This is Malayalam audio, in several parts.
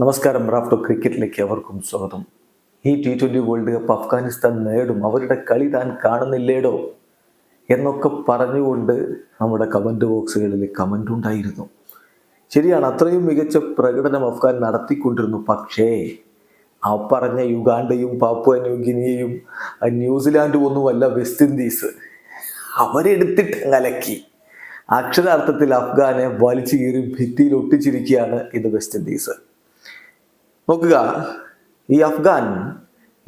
നമസ്കാരം റാഫ്റ്റോ ക്രിക്കറ്റിലേക്ക് അവർക്കും സ്വാഗതം. ഈ T twenty world cup Afghanistan നേടും അവരുടെ കളി താൻ കാണുന്നില്ലേടോ? എന്നൊക്കെ പറഞ്ഞുകൊണ്ട് നമ്മുടെ കമന്റ് ബോക്സുകളിൽ കമന്റ് ഉണ്ടായിരുന്നു. ശരിയാണ് അത്രയും മികച്ച പ്രകടനം അഫ്ഗാൻ നടത്തിക്കൊണ്ടിരുന്നു പക്ഷേ ആ പറഞ്ഞ യുഗാണ്ടയും പാപ്പുവ ന്യൂഗിനിയയും ന്യൂസിലാൻഡും ഒന്നുമല്ല വെസ്റ്റ് ഇൻഡീസ്. അവരെടുത്തിട്ട് കലക്കി. അക്ഷരാർത്ഥത്തിൽ അഫ്ഗാനെ വലിച്ചു കീറി ഭിത്തിയിൽ ഒട്ടിച്ചിരിക്കുകയാണ് ഇത് വെസ്റ്റ് ഇൻഡീസ്. നോക്കുക. ഈ അഫ്ഗാൻ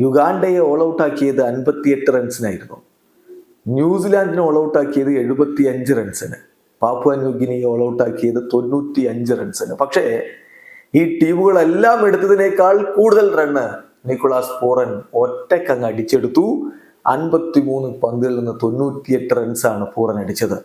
യുഗാണ്ടയെ ഓൾ ഔട്ട് ആക്കിയത് അൻപത്തിയെട്ട് റൺസിനായിരുന്നു ന്യൂസിലാൻഡിനെ ഓൾ ഔട്ട് ആക്കിയത് എഴുപത്തി അഞ്ച് റൺസിന് പാപ്പുവ ന്യൂഗിനിയെ ഓൾ ഔട്ട് ആക്കിയത് തൊണ്ണൂറ്റി അഞ്ച് റൺസിന് പക്ഷേ ഈ ടീമുകളെല്ലാം എടുത്തതിനേക്കാൾ കൂടുതൽ റണ്ണ് നിക്കോളാസ് പോറൻ ഒറ്റക്കങ്ങ് അടിച്ചെടുത്തു. അൻപത്തി മൂന്ന് പന്തിൽ നിന്ന് തൊണ്ണൂറ്റിയെട്ട് റൺസാണ് പൂറൻ അടിച്ചത്.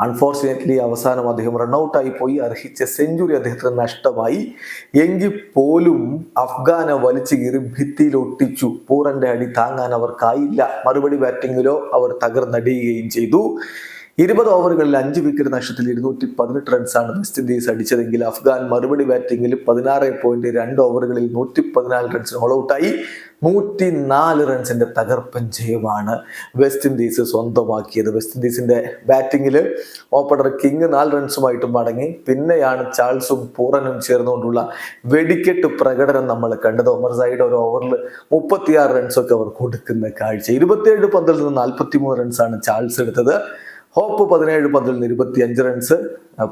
അൺഫോർച്ചുനേറ്റ്ലി അവസാനം അദ്ദേഹം റണ്ണൌട്ടായി പോയി. അർഹിച്ച സെഞ്ചുറി അദ്ദേഹത്തിന് നഷ്ടമായി. എങ്കിൽ പോലും അഫ്ഗാനെ വലിച്ചു കീറി ഭിത്തിയിൽ ഒട്ടിച്ചു. പൂറന്റെ അടി താങ്ങാൻ അവർക്കായില്ല. മറുപടി ബാറ്റിങ്ങിലോ അവർ തകർന്നടിയുകയും ചെയ്തു. ഇരുപത് ഓവറുകളിൽ അഞ്ച് വിക്കറ്റ് നഷ്ടത്തിൽ ഇരുന്നൂറ്റി പതിനെട്ട് റൺസാണ് വെസ്റ്റ് ഇൻഡീസ് അടിച്ചതെങ്കിൽ അഫ്ഗാൻ മറുപടി ബാറ്റിംഗിൽ പതിനാറ് പോയിന്റ് രണ്ട് ഓവറുകളിൽ നൂറ്റി പതിനാല് റൺസിന് ഓൾ ഔട്ടായി നൂറ്റി നാല് റൺസിന്റെ തകർപ്പൻ ജയമാണ് വെസ്റ്റ് ഇൻഡീസ് സ്വന്തമാക്കിയത്. വെസ്റ്റ് ഇൻഡീസിന്റെ ബാറ്റിംഗിൽ ഓപ്പണർ കിങ് നാല് റൺസുമായിട്ട് മടങ്ങി. പിന്നെയാണ് ചാൾസും പൂറനും ചേർന്നുകൊണ്ടുള്ള വെടിക്കെട്ട് പ്രകടനം നമ്മൾ കണ്ടത്. ഒമർ സൈഡ് ഒരു ഓവറിൽ മുപ്പത്തിയാറ് റൺസൊക്കെ അവർ കൊടുക്കുന്ന കാഴ്ച. ഇരുപത്തിയേഴ് പന്തിൽ നിന്ന് നാൽപ്പത്തി മൂന്ന് റൺസാണ് ചാൾസ് എടുത്തത്. ഹോപ്പ് പതിനേഴ് പന്തിൽ ഇരുപത്തി അഞ്ച് റൺസ്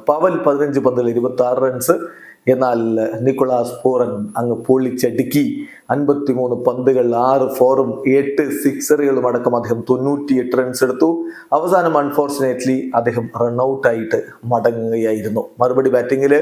പവൽ പതിനഞ്ച് പന്തിൽ ഇരുപത്തി ആറ് റൺസ്. എന്നാൽ നിക്കോളാസ് പോറൻ അങ്ങ് പൊളിച്ചടുക്കി. അൻപത്തി മൂന്ന് പന്തുകൾ ആറ് ഫോറും എട്ട് സിക്സറുകളും അടക്കം അദ്ദേഹം തൊണ്ണൂറ്റി എട്ട് റൺസ് എടുത്തു. അവസാനം അൺഫോർച്ചുനേറ്റ്ലി അദ്ദേഹം റൺഔട്ടായിട്ട് മടങ്ങുകയായിരുന്നു. മറുപടി ബാറ്റിങ്ങിൽ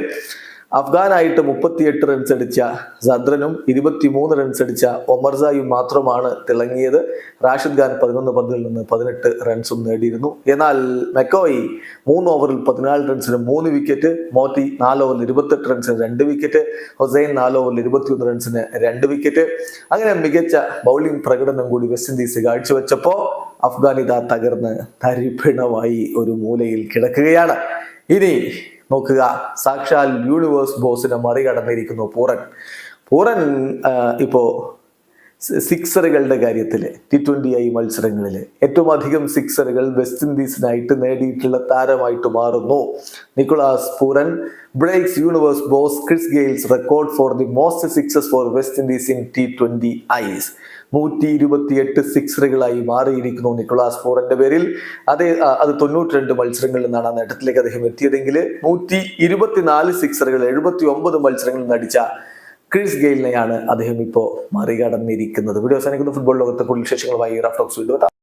അഫ്ഗാനായിട്ട് മുപ്പത്തിയെട്ട് റൺസ് അടിച്ച സദ്രനും ഇരുപത്തിമൂന്ന് റൺസ് അടിച്ച ഒമർസായും മാത്രമാണ് തിളങ്ങിയത്. റാഷിദ് ഖാൻ പതിനൊന്ന് പന്തിൽ നിന്ന് പതിനെട്ട് റൺസും നേടിയിരുന്നു. എന്നാൽ മെക്കോയി മൂന്ന് ഓവറിൽ പതിനാല് റൺസിന് മൂന്ന് വിക്കറ്റ് മോത്തി നാല് ഓവറിൽ ഇരുപത്തെട്ട് റൺസിന് രണ്ട് വിക്കറ്റ് ഹുസൈൻ നാല് ഓവറിൽ ഇരുപത്തിയൊന്ന് റൺസിന് രണ്ട് വിക്കറ്റ് അങ്ങനെ മികച്ച ബൗളിംഗ് പ്രകടനം കൂടി വെസ്റ്റ് ഇൻഡീസ് കാഴ്ചവെച്ചപ്പോൾ അഫ്ഗാനിത തകർന്ന് തരിപ്പിണമായി ഒരു മൂലയിൽ കിടക്കുകയാണ്. ഇനി നോക്കുക. സാക്ഷാൽ യൂണിവേഴ്സ് ബോസിനെ മറികടന്നിരിക്കുന്നു പൂറൻ. പൂറൻ ഇപ്പോ സിക്സറുകളുടെ കാര്യത്തിൽ ടി ട്വന്റി ഐ മത്സരങ്ങളിൽ ഏറ്റവും അധികം സിക്സറുകൾ വെസ്റ്റ് ഇൻഡീസിനായിട്ട് നേടിയിട്ടുള്ള താരമായിട്ട് മാറുന്നു. Nicholas Pooran breaks universe boss Chris Gayle's record for the most sixes for West Indies in T twenty ice നൂറ്റി ഇരുപത്തിയെട്ട് സിക്സറുകളായി മാറിയിരിക്കുന്നു നിക്കോളാസ് ഫോറിന്റെ പേരിൽ. അതേ അത് തൊണ്ണൂറ്റി രണ്ട് മത്സരങ്ങളിൽ നിന്നാണ് ആ നേട്ടത്തിലേക്ക് അദ്ദേഹം എത്തിയതെങ്കിൽ നൂറ്റി ഇരുപത്തിനാല് സിക്സറുകൾ എഴുപത്തി ഒമ്പത് മത്സരങ്ങളിൽ നിന്ന് അടിച്ച ക്രിസ് ഗെയിലിനെയാണ് അദ്ദേഹം ഇപ്പോൾ മറികടന്നിരിക്കുന്നത്. വീഡിയോ അവസാനിക്കുന്ന. ഫുട്ബോൾ ലോകത്തെ കൂടുതൽ വിശേഷങ്ങളുമായി വീണ്ടും എത്താം.